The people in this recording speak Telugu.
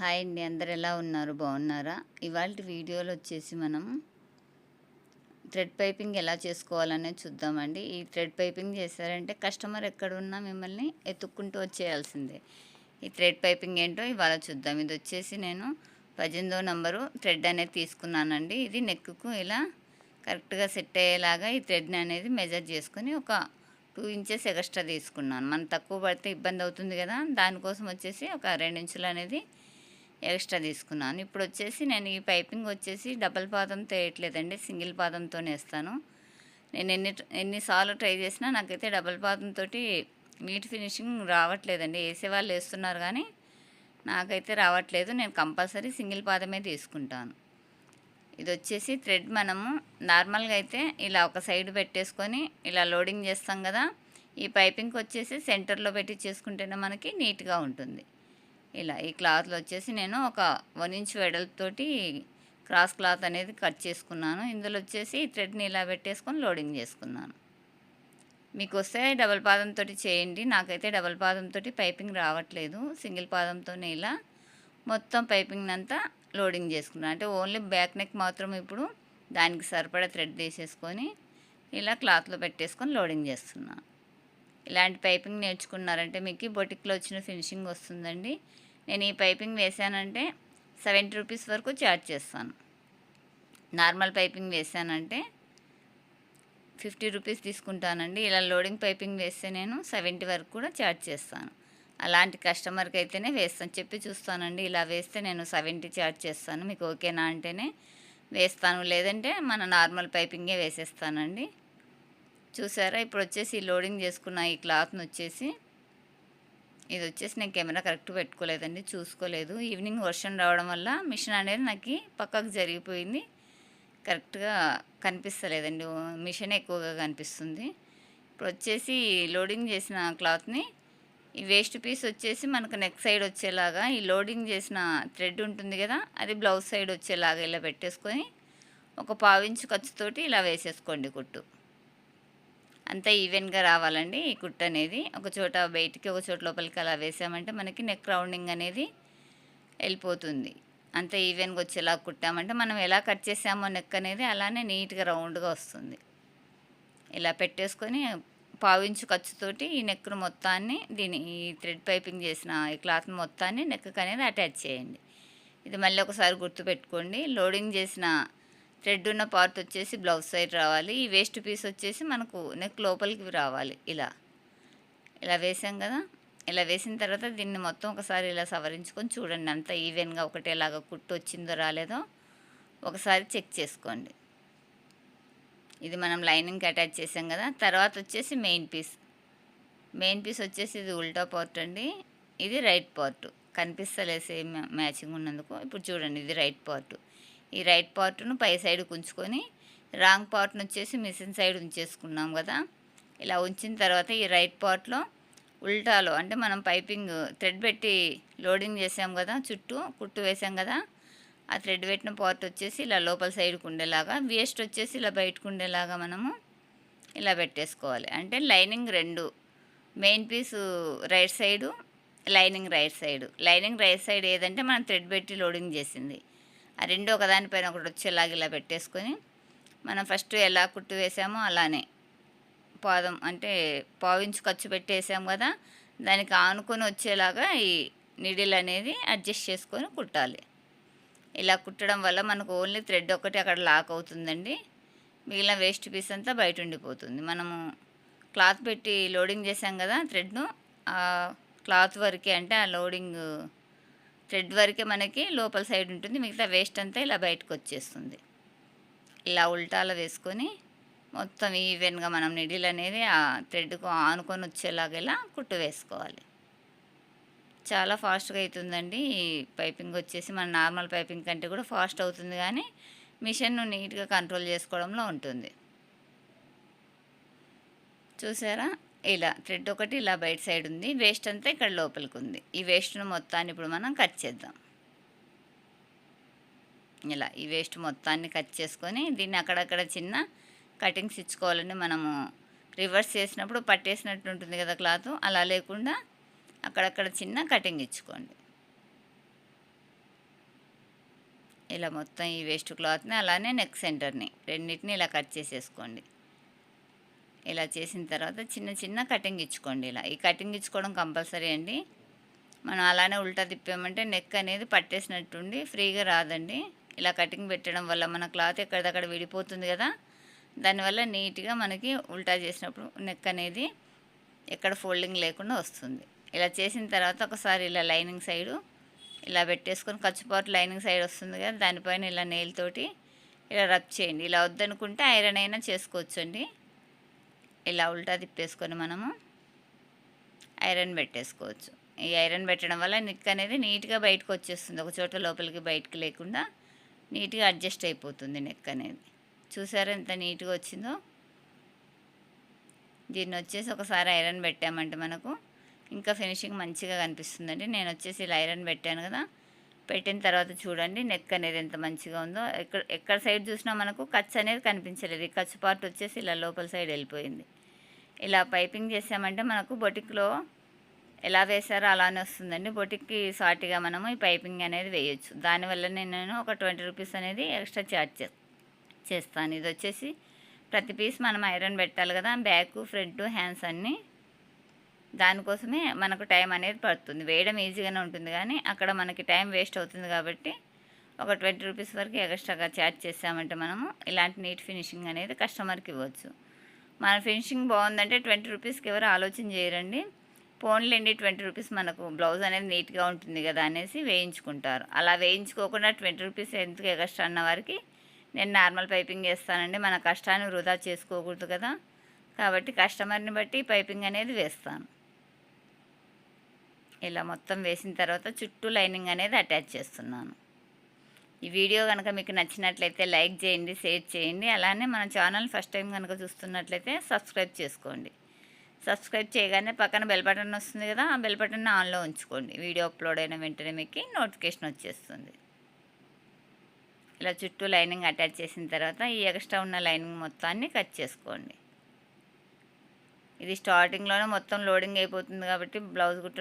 హాయ్ అండి అందరు ఎలా ఉన్నారు? బాగున్నారా? ఇవాళ వీడియోలో వచ్చేసి మనం థ్రెడ్ పైపింగ్ ఎలా చేసుకోవాలనేది చూద్దామండి. ఈ థ్రెడ్ పైపింగ్ చేశారంటే కస్టమర్ ఎక్కడున్నా మిమ్మల్ని ఎత్తుక్కుంటూ వచ్చేయాల్సిందే. ఈ థ్రెడ్ పైపింగ్ ఏంటో ఇవాళ చూద్దాం. ఇది వచ్చేసి నేను పద్దెనిమిదో నంబరు థ్రెడ్ అనేది తీసుకున్నానండి. ఇది నెక్కు ఇలా కరెక్ట్గా సెట్ అయ్యేలాగా ఈ థ్రెడ్ని అనేది మెజర్ చేసుకొని ఒక టూ ఇంచెస్ ఎక్స్ట్రా తీసుకున్నాను. మనం తక్కువ పడితే ఇబ్బంది అవుతుంది కదా దానికోసం వచ్చేసి ఒక రెండు ఇంచులు అనేది ఎక్స్ట్రా తీసుకున్నాను. ఇప్పుడు వచ్చేసి నేను ఈ పైపింగ్ వచ్చేసి డబల్ పాదంతో వేయట్లేదండి సింగిల్ పాదంతో వేస్తాను. నేను ఎన్ని ఎన్నిసార్లు ట్రై చేసినా నాకైతే డబల్ పాదంతో నీట్ ఫినిషింగ్ రావట్లేదండి. వేసే వాళ్ళు వేస్తున్నారు కానీ నాకైతే రావట్లేదు. నేను కంపల్సరీ సింగిల్ పాదమే తీసుకుంటాను. ఇది వచ్చేసి థ్రెడ్ మనము నార్మల్గా అయితే ఇలా ఒక సైడ్ పెట్టేసుకొని ఇలా లోడింగ్ చేస్తాం కదా ఈ పైపింగ్కి వచ్చేసి సెంటర్లో పెట్టి చేసుకుంటేనే మనకి నీట్గా ఉంటుంది. ఇలా ఈ క్లాత్లో వచ్చేసి నేను ఒక వన్ ఇంచ్ వెడల్పుతోటి క్రాస్ క్లాత్ అనేది కట్ చేసుకున్నాను. ఇందులో వచ్చేసి థ్రెడ్ని ఇలా పెట్టేసుకొని లోడింగ్ చేసుకున్నాను. మీకు వస్తే డబల్ పాదంతో చేయండి. నాకైతే డబల్ పాదంతో పైపింగ్ రావట్లేదు. సింగిల్ పాదంతోనే ఇలా మొత్తం పైపింగ్ అంతా లోడింగ్ చేసుకున్నాను అంటే ఓన్లీ బ్యాక్ నెక్ మాత్రం ఇప్పుడు దానికి సరిపడా థ్రెడ్ తీసేసుకొని ఇలా క్లాత్లో పెట్టేసుకొని లోడింగ్ చేస్తున్నాను. ఇలాంటి పైపింగ్ నేర్చుకున్నారంటే మీకు బొటిక్లో వచ్చిన ఫినిషింగ్ వస్తుందండి. నేను ఈ పైపింగ్ వేసానంటే సెవెంటీ రూపీస్ వరకు ఛార్జ్ చేస్తాను. నార్మల్ పైపింగ్ వేసానంటే ఫిఫ్టీ రూపీస్ తీసుకుంటానండి. ఇలా లోడింగ్ పైపింగ్ వేస్తే నేను సెవెంటీ వరకు కూడా ఛార్జ్ చేస్తాను. అలాంటి కస్టమర్కి అయితేనే వేస్తాను. చెప్పి చూస్తానండి ఇలా వేస్తే నేను సెవెంటీ ఛార్జ్ చేస్తాను. మీకు ఓకేనా అంటేనే వేస్తాను. లేదంటే మన నార్మల్ పైపింగే వేసేస్తానండి. చూసారా? ఇప్పుడు వచ్చేసి లోడింగ్ చేసుకున్న ఈ క్లాత్ని వచ్చేసి ఇది వచ్చేసి నేను కెమెరా కరెక్ట్ పెట్టుకోలేదండి చూసుకోలేదు. ఈవినింగ్ వర్షం రావడం వల్ల మిషన్ అనేది నాకు పక్కకు జరిగిపోయింది. కరెక్ట్గా కనిపిస్తలేదండి మిషన్ ఎక్కువగా కనిపిస్తుంది. ఇప్పుడు వచ్చేసి లోడింగ్ చేసిన క్లాత్ని ఈ వేస్ట్ పీస్ వచ్చేసి మనకు నెక్ సైడ్ వచ్చేలాగా ఈ లోడింగ్ చేసిన థ్రెడ్ ఉంటుంది కదా అది బ్లౌజ్ సైడ్ వచ్చేలాగా ఇలా పెట్టేసుకొని ఒక పావించు ఖర్చుతోటి ఇలా వేసేసుకోండి కుట్టు. అంతా ఈవెంట్గా రావాలండి ఈ కుట్టు అనేది. ఒక చోట బయటికి ఒక చోట లోపలికి అలా వేసామంటే మనకి నెక్ రౌండింగ్ అనేది వెళ్ళిపోతుంది. అంత ఈవెన్గా వచ్చేలా కుట్టామంటే మనం ఎలా కట్ చేసామో నెక్ అనేది అలానే నీట్గా రౌండ్గా వస్తుంది. ఇలా పెట్టేసుకొని పావించు ఖర్చుతోటి ఈ నెక్ను మొత్తాన్ని దీని ఈ థ్రెడ్ పైపింగ్ చేసిన ఈ క్లాత్ మొత్తాన్ని నెక్ అనేది అటాచ్ చేయండి. ఇది మళ్ళీ ఒకసారి గుర్తుపెట్టుకోండి. లోడింగ్ చేసిన థ్రెడ్ ఉన్న పార్ట్ వచ్చేసి బ్లౌజ్ సైడ్ రావాలి. ఈ వేస్ట్ పీస్ వచ్చేసి మనకు నెక్ లోపలికి రావాలి. ఇలా. ఇలా వేసాం కదా. ఇలా వేసిన తర్వాత దీన్ని మొత్తం ఒకసారి ఇలా సవరించుకొని చూడండి. అంత ఈవెన్గా ఒకటేలాగా కుట్టు వచ్చిందో రాలేదో ఒకసారి చెక్ చేసుకోండి. ఇది మనం లైనింగ్కి అటాచ్ చేసాం కదా. తర్వాత వచ్చేసి మెయిన్ పీస్ మెయిన్ పీస్ వచ్చేసి ఇది ఉల్టా పార్ట్ అండి. ఇది రైట్ పార్ట్ కనిపిస్తలేసే మ్యాచింగ్ ఉన్నందుకు. ఇప్పుడు చూడండి ఇది రైట్ పార్ట్ ఈ రైట్ పార్ట్ను పై సైడ్ ఉంచుకొని రాంగ్ పార్ట్ను వచ్చేసి మిషన్ సైడ్ ఉంచేసుకున్నాం కదా. ఇలా ఉంచిన తర్వాత ఈ రైట్ పార్ట్లో ఉల్టాలో అంటే మనం పైపింగ్ థ్రెడ్ పెట్టి లోడింగ్ చేసాం కదా చుట్టూ కుట్టు వేసాం కదా ఆ థ్రెడ్ పెట్టిన పార్ట్ వచ్చేసి ఇలా లోపల సైడ్కి ఉండేలాగా వేస్ట్ వచ్చేసి ఇలా బయటకు ఉండేలాగా మనము ఇలా పెట్టేసుకోవాలి. అంటే లైనింగ్ రెండు main piece right side lining right side lining right side ఏదంటే మనం థ్రెడ్ పెట్టి లోడింగ్ చేసింది. ఆ రెండు ఒకదానిపైన ఒకటి వచ్చేలాగా ఇలా పెట్టేసుకొని మనం ఫస్ట్ ఎలా కుట్టు వేసామో అలానే పాదం అంటే పావించి ఖర్చు పెట్టేసాం కదా దానికి ఆనుకొని వచ్చేలాగా ఈ నిడిల్ అనేది అడ్జస్ట్ చేసుకొని కుట్టాలి. ఇలా కుట్టడం వల్ల మనకు ఓన్లీ థ్రెడ్ ఒకటి అక్కడ లాక్ అవుతుందండి. మిగిలిన వేస్ట్ పీస్ అంతా బయట ఉండిపోతుంది. మనము క్లాత్ పెట్టి లోడింగ్ చేసాం కదా థ్రెడ్ను ఆ క్లాత్ వరకే అంటే ఆ లోడింగ్ థ్రెడ్ వరకే మనకి లోపల సైడ్ ఉంటుంది మిగతా వేస్ట్ అంతా ఇలా బయటకు వచ్చేస్తుంది. ఇలా ఉల్టాలో వేసుకొని మొత్తం ఈవెన్గా మనం నిడిల్ అనేది ఆ థ్రెడ్కు ఆనుకొని వచ్చేలాగా ఇలా కుట్టు వేసుకోవాలి. చాలా ఫాస్ట్గా అవుతుందండి ఈ పైపింగ్ వచ్చేసి మన నార్మల్ పైపింగ్ కంటే కూడా ఫాస్ట్ అవుతుంది కానీ మిషన్ను నీట్గా కంట్రోల్ చేసుకోవడంలో ఉంటుంది. చూసారా? ఇలా థ్రెడ్ ఒకటి ఇలా బయట సైడ్ ఉంది. వేస్ట్ అంతా ఇక్కడ లోపలికి ఉంది ఈ వేస్ట్ను మొత్తాన్ని ఇప్పుడు మనం కట్ చేద్దాం. ఇలా ఈ వేస్ట్ మొత్తాన్ని కట్ చేసుకొని దీన్ని అక్కడక్కడ చిన్న కటింగ్స్ ఇచ్చుకోవాలని మనము రివర్స్ చేసినప్పుడు పట్టేసినట్టు ఉంటుంది కదా క్లాత్. అలా లేకుండా అక్కడక్కడ చిన్న కటింగ్ ఇచ్చుకోండి. ఇలా మొత్తం ఈ వేస్ట్ క్లాత్ని అలానే నెక్ సెంటర్ని రెండింటిని ఇలా కట్ చేసేసుకోండి. ఇలా చేసిన తర్వాత చిన్న చిన్న కటింగ్ ఇచ్చుకోండి ఇలా. ఈ కటింగ్ ఇచ్చుకోవడం కంపల్సరీ అండి. మనం అలానే ఉల్టా తిప్పామంటే నెక్ అనేది పట్టేసినట్టుండి ఫ్రీగా రాదండి. ఇలా కటింగ్ పెట్టడం వల్ల మన క్లాత్ ఎక్కడిదక్కడ విడిపోతుంది కదా. దానివల్ల నీట్గా మనకి ఉల్టా చేసినప్పుడు నెక్ అనేది ఎక్కడ ఫోల్డింగ్ లేకుండా వస్తుంది. ఇలా చేసిన తర్వాత ఒకసారి ఇలా లైనింగ్ సైడు ఇలా పెట్టేసుకొని ఖర్చుపాటు లైనింగ్ సైడ్ వస్తుంది కదా దానిపైన ఇలా నెయిల్ తోటి ఇలా రబ్ చేయండి. ఇలా వద్దనుకుంటే ఐరన్ అయినా చేసుకోవచ్చండి. ఇలా ఉల్టా తిప్పేసుకొని మనము ఐరన్ పెట్టేసుకోవచ్చు. ఈ ఐరన్ పెట్టడం వల్ల నిక్ అనేది నీట్గా బయటకు వచ్చేస్తుంది. ఒక చోట లోపలికి బయటకు లేకుండా నీట్గా అడ్జస్ట్ అయిపోతుంది నెక్ అనేది. చూసారా ఎంత నీట్గా వచ్చిందో? దీన్ని వచ్చేసి ఒకసారి ఐరన్ పెట్టామంటే మనకు ఇంకా ఫినిషింగ్ మంచిగా కనిపిస్తుందండి. నేను వచ్చేసి ఇలా ఐరన్ పెట్టాను కదా. పెట్టిన తర్వాత చూడండి నెక్ అనేది ఎంత మంచిగా ఉందో. ఎక్కడ ఎక్కడ సైడ్ చూసినా మనకు కచ్ అనేది కనిపించలేదు. ఈ కచ్ పార్ట్ వచ్చేసి ఇలా లోపల సైడ్ వెళ్ళిపోయింది. ఇలా పైపింగ్ చేసామంటే మనకు బొటిక్లో ఎలా వేసారో అలానే వస్తుందండి. బొటిక్కి సాటిగా మనము ఈ పైపింగ్ అనేది వేయొచ్చు. దానివల్ల నేను ఒక ట్వంటీ రూపీస్ అనేది ఎక్స్ట్రా ఛార్జ్ చేస్తాను. ఇది వచ్చేసి ప్రతి పీస్ మనం ఐరన్ పెట్టాలి కదా బ్యాక్ ఫ్రంట్ హ్యాండ్స్ అన్నీ దానికోసమే మనకు టైం అనేది పడుతుంది. వేయడం ఈజీగానే ఉంటుంది కానీ అక్కడ మనకి టైం వేస్ట్ అవుతుంది కాబట్టి ఒక ట్వంటీ రూపీస్ వరకు ఎక్స్ట్రాగా ఛార్జ్ చేసామంటే మనము ఇలాంటి నీట్ ఫినిషింగ్ అనేది కస్టమర్కి ఇవ్వచ్చు. మన ఫినిషింగ్ బాగుందంటే ట్వంటీ రూపీస్కి ఎవరు ఆలోచన చేయరండి. పోన్లేండి ట్వంటీ రూపీస్ మనకు బ్లౌజ్ అనేది నీట్గా ఉంటుంది కదా అనేసి వేయించుకుంటారు. అలా వేయించుకోకుండా ట్వంటీ రూపీస్ ఎందుకు ఎగస్ట్రా అన్న వారికి నేను నార్మల్ పైపింగ్ చేస్తానండి మన కష్టాన్ని వృధా చేసుకోకూడదు కదా. కాబట్టి కస్టమర్ని బట్టి పైపింగ్ అనేది వేస్తాను. ఇలా మొత్తం వేసిన తర్వాత చుట్టూ లైనింగ్ అనేది అటాచ్ చేస్తున్నాను. ఈ వీడియో కనుక మీకు నచ్చినట్లయితే లైక్ చేయండి షేర్ చేయండి. అలానే మన ఛానల్ ఫస్ట్ టైం కనుక చూస్తున్నట్లయితే సబ్స్క్రైబ్ చేసుకోండి. సబ్స్క్రైబ్ చేయగానే పక్కన బెల్ బటన్ వస్తుంది కదా ఆ బెల్ బటన్ ఆన్లో ఉంచుకోండి. వీడియో అప్లోడ్ అయిన వెంటనే మీకు నోటిఫికేషన్ వచ్చేస్తుంది. ఇలా చుట్టూ లైనింగ్ అటాచ్ చేసిన తర్వాత ఈ ఎక్స్ట్రా ఉన్న లైనింగ్ మొత్తాన్ని కట్ చేసుకోండి. ఇది స్టార్టింగ్లోనే మొత్తం లోడింగ్ అయిపోతుంది కాబట్టి బ్లౌజ్ కుట్ట